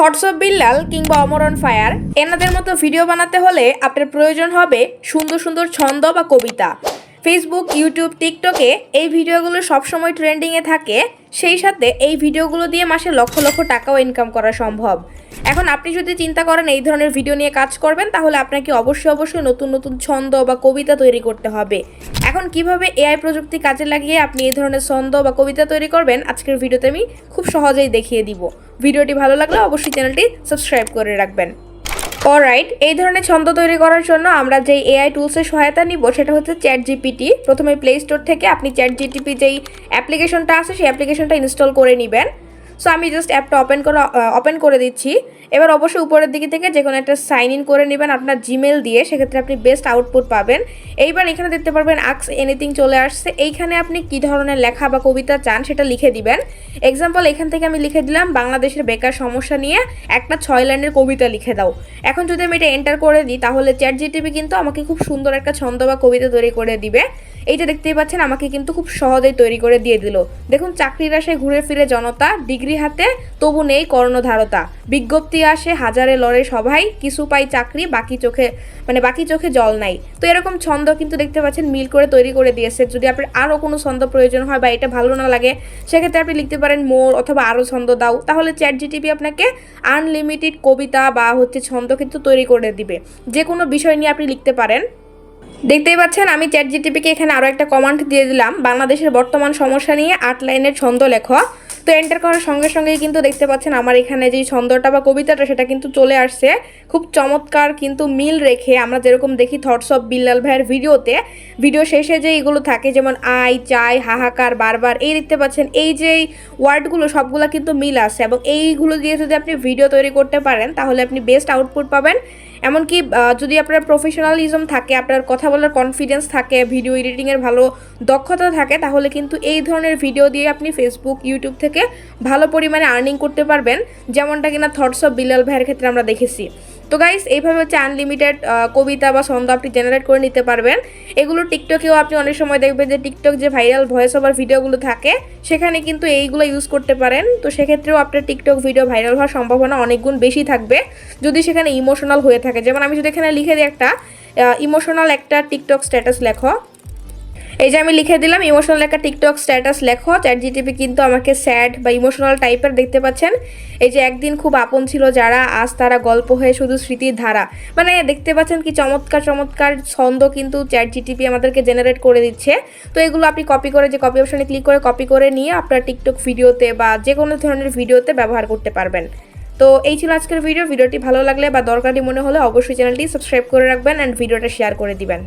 Thoughts of Billal কিংবা অমরন fire, এনাদের মতো ভিডিও বানাতে হলে আপনার প্রয়োজন হবে সুন্দর সুন্দর ছন্দ বা কবিতা। ফেসবুক ইউটিউব টিকটকে এই ভিডিওগুলো সবসময় ট্রেন্ডিংয়ে থাকে, সেই সাথে এই ভিডিওগুলো দিয়ে মাসে লক্ষ লক্ষ টাকাও ইনকাম করা সম্ভব। এখন আপনি যদি চিন্তা করেন এই ধরনের ভিডিও নিয়ে কাজ করবেন, তাহলে আপনাকে অবশ্যই অবশ্যই নতুন নতুন ছন্দ বা কবিতা তৈরি করতে হবে। এখন কীভাবে এআই প্রযুক্তি কাজে লাগিয়ে আপনি এই ধরনের ছন্দ বা কবিতা তৈরি করবেন, আজকের ভিডিওতে আমি খুব সহজেই দেখিয়ে দিব। ভিডিওটি ভালো লাগলে অবশ্যই চ্যানেলটি সাবস্ক্রাইব করে রাখবেন। অলরাইট এই ধরনের ছন্দ তৈরি করার জন্য আমরা যে এআই টুলসের সহায়তা নিব, সেটা হচ্ছে চ্যাট জিপিটি প্রথমে প্লে স্টোর থেকে আপনি চ্যাট জিটিপি যেই অ্যাপ্লিকেশনটা আছে, সেই অ্যাপ্লিকেশনটা ইনস্টল করে নেবেন। সো আমি জাস্ট অ্যাপটা ওপেন করে ওপেন করে দিচ্ছি। এবার অবশ্যই উপরের দিকে থেকে যে কোনো একটা সাইন ইন করে নেবেন আপনার জিমেল দিয়ে, সেক্ষেত্রে আপনি বেস্ট আউটপুট পাবেন। এইবার এখানে দেখতে পারবেন আক্স এনিথিং চলে আসছে। এইখানে আপনি কী ধরনের লেখা বা কবিতা চান সেটা লিখে দিবেন। এক্সাম্পল এখান থেকে আমি লিখে দিলাম, বাংলাদেশের বেকার সমস্যা নিয়ে একটা ছয় লাইনের কবিতা লিখে দাও। এখন যদি আমি এটা এন্টার করে দিই, তাহলে চ্যাট জিটিপি কিন্তু আমাকে খুব সুন্দর একটা ছন্দ বা কবিতা তৈরি করে দিবে। এইটা দেখতেই পাচ্ছেন, আমাকে কিন্তু খুব সহজেই তৈরি করে দিয়ে দিল। দেখুন, চাকরির আসে ঘুরে ফিরে জনতা ডিগ্রি হাতে, তবু নেই কর্ণধারতা। বিজ্ঞপ্তি আসে হাজারে লড়ে সবাই, কিছু পাই চাকরি, বাকি চোখে মানে বাকি চোখে জল নাই। তো এরকম ছন্দ কিন্তু দেখতে পাচ্ছেন, মিল করে তৈরি করে দিয়েছে। যদি আপনার আরও কোনো ছন্দ প্রয়োজন হয় বা এটা ভালো না লাগে, সেক্ষেত্রে আপনি লিখতে পারেন মোর অথবা আরও ছন্দ দাও। তাহলে চ্যাট জিটিপি আপনাকে আনলিমিটেড কবিতা বা হচ্ছে ছন্দ কিন্তু তৈরি করে দিবে। যে কোনো বিষয় নিয়ে আপনি লিখতে পারেন। দেখতেই পাচ্ছেন, আমি চ্যাট জিটিপিকে এখানে আরও একটা কমান্ড দিয়ে দিলাম। বাংলাদেশের বর্তমান সমস্যা নিয়ে আট লাইনের ছন্দ লেখো। তো এন্টার করার সঙ্গে সঙ্গেই কিন্তু দেখতে পাচ্ছেন আমার এখানে যেই ছন্দটা বা কবিতাটা, সেটা কিন্তু চলে আসছে। খুব চমৎকার কিন্তু মিল রেখে আমরা যেরকম দেখি থটস অফ বিল্লাল ভাইয়ের ভিডিওতে ভিডিও শেষে যে এগুলো থাকে, যেমন আই চাই হাহাকার, বারবার, এই দেখতে পাচ্ছেন, এই যে ওয়ার্ডগুলো সবগুলো কিন্তু মিল আছে। এবং এইগুলো দিয়ে যদি আপনি ভিডিও তৈরি করতে পারেন, তাহলে আপনি বেস্ট আউটপুট পাবেন। এমনকি যদি আপনার প্রফেশনালিজম থাকে, আপনার কথা বলার কনফিডেন্স থাকে ভিডিও এডিটিংয়ের ভালো দক্ষতা থাকে, তাহলে কিন্তু এই ধরনের ভিডিও দিয়ে আপনি ফেসবুক ইউটিউব থেকে ভালো পরিমাণে আর্নিং করতে পারবেন। যেমনটা কিনা থটস অফ বিলাল ভাইয়ের ক্ষেত্রে আমরা দেখেছি। তো গাইস এইভাবে হচ্ছে আনলিমিটেড কবিতা বা ছন্দ আপনি জেনারেট করে নিতে পারবেন। এগুলো টিকটকেও আপনি অনেক সময় দেখবেন যে টিকটক যে ভাইরাল ভয়েস ওভার ভিডিওগুলো থাকে, সেখানে কিন্তু এইগুলো ইউজ করতে পারেন। তো সেক্ষেত্রেও আপনার টিকটক ভিডিও ভাইরাল হওয়ার সম্ভাবনা অনেকগুণ বেশি থাকবে। যদি সেখানে ইমোশনাল হয়ে থাকে, যেমন আমি যদি এখানে লিখে দিই একটা ইমোশনাল একটা টিকটক স্ট্যাটাস লেখো এই যে আমি লিখে দিলাম ইমোশনাল একটা টিকটক স্ট্যাটাস লেখো। চ্যাট জিটিপি কিন্তু আমাকে স্যাড বা ইমোশনাল টাইপের দেখতে পাচ্ছেন। এই যে একদিন খুব আপন ছিল যারা, আজ তারা গল্প হয়ে শুধু স্মৃতির ধারা। মানে দেখতে পাচ্ছেন কি চমৎকার চমৎকার ছন্দ কিন্তু চ্যাট জিটিপি আমাদেরকে জেনারেট করে দিচ্ছে। তো এগুলো আপনি কপি করে যে কপি অপশানে ক্লিক করে কপি করে নিয়ে আপনার টিকটক ভিডিওতে বা যে কোনো ধরনের ভিডিওতে ব্যবহার করতে পারবেন। তো এই ছিল আজকের ভিডিও ভিডিওটি ভালো লাগলে বা দরকারি মনে হলে অবশ্যই চ্যানেলটি সাবস্ক্রাইব করে রাখবেন অ্যান্ড ভিডিওটা শেয়ার করে দিবেন।